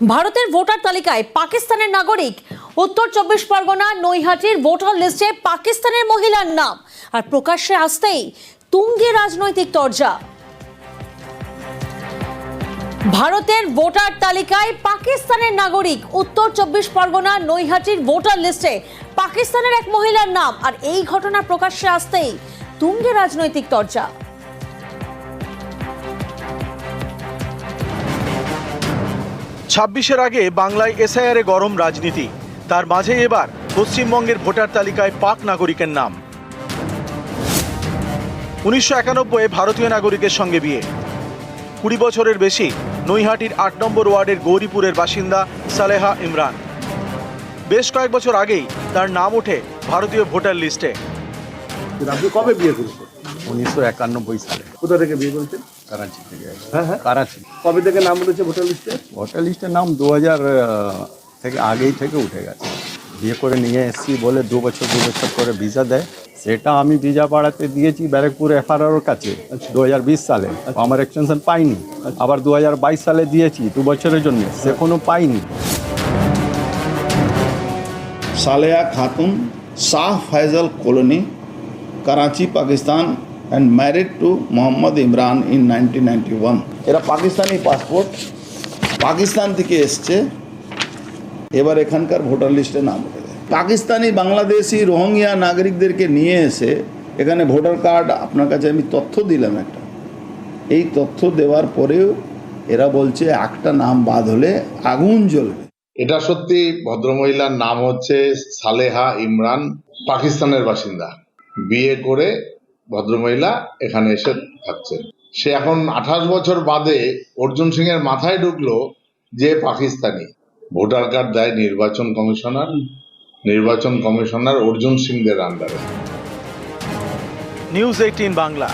ভারতের ভোটার তালিকায় পাকিস্তানের নাগরিক। উত্তর চব্বিশ পরগনা, নৈহাটির ভোটার লিস্টে পাকিস্তানের মহিলার নাম। আর প্রকাশ্যে আসতেই তুঙ্গে রাজনৈতিক তরজা। ভারতের ভোটার তালিকায় পাকিস্তানের নাগরিক। উত্তর চব্বিশ পরগনা, নৈহাটির ভোটার লিস্টে পাকিস্তানের এক মহিলার নাম। আর এই ঘটনা প্রকাশ্যে আসতেই তুঙ্গে রাজনৈতিক তরজা। ছাব্বিশের আগে বাংলায় এসআইআরে গরম রাজনীতি। তার মাঝে এবার পশ্চিমবঙ্গের ভোটার তালিকায় পাক নাগরিকের নাম। উনিশশো একানব্বই ভারতীয় নাগরিকের সঙ্গে বিয়ে। কুড়ি বছরের বেশি নৈহাটির আট নম্বর ওয়ার্ডের গৌরীপুরের বাসিন্দা সালেহা ইমরান। বেশ কয়েক বছর আগেই তার নাম ওঠে ভারতীয় ভোটার লিস্টে। আপনি কবে বিয়ে করেছেন? উনিশশো একানব্বই সালে। কোথা থেকে বিয়ে করেছেন? করাচি থেকে হ্যাঁ হ্যাঁ। কারাচি কবে থেকে নাম উঠেছে ভোটার লিস্টে? ভোটার লিস্টের নাম দু থেকে আগেই থেকে উঠে গেছে। বিয়ে করে নিয়ে এসছি বলে দু বছর দু বছর করে ভিসা দেয়। সেটা আমি ভিসা পাড়াতে দিয়েছি ব্যারাকপুর এফআরআর কাছে আচ্ছা। দু হাজার বিশ সালে। আচ্ছা। আমার এক্সটেনশন পাইনি। আচ্ছা। আবার দু হাজার বাইশ সালে দিয়েছি দু বছরের জন্য। সে কোনো পাইনি। Saleya Khatun Shah Faizal colony Karachi Pakistan and married to Muhammad Imran in 1991. এরা পাকিস্তানি পাসপোর্ট পাকিস্তান থেকে এসছে, এবার এখানকার ভোটার লিস্টে নাম উঠে যায় পাকিস্তানি, বাংলাদেশি রোহিঙ্গিয়া নাগরিকদেরকে নিয়ে এসে এখানে ভোটার কার্ড, আপনার কাছে আমি তথ্য দিলাম একটা। এই তথ্য দেওয়ার পরেও এরা বলছে, একটা নাম বাদ হলে আগুন জ্বলবে। এটা সত্যি ভদ্রমহিলার নাম হচ্ছে সালেহা ইমরান, পাকিস্তানের বাসিন্দা। বিয়ে করে ভদ্রমহিলা এখানে এসে থাকছেন। সে এখন আঠাশ বছর বাদে অর্জুন সিং এর মাথায় ঢুকলো যে পাকিস্তানি। ভোটার কার্ড দেয় নির্বাচন কমিশনার। নির্বাচন কমিশনার অর্জুন সিং দের আন্ডারে নিউজ এইটিন বাংলা।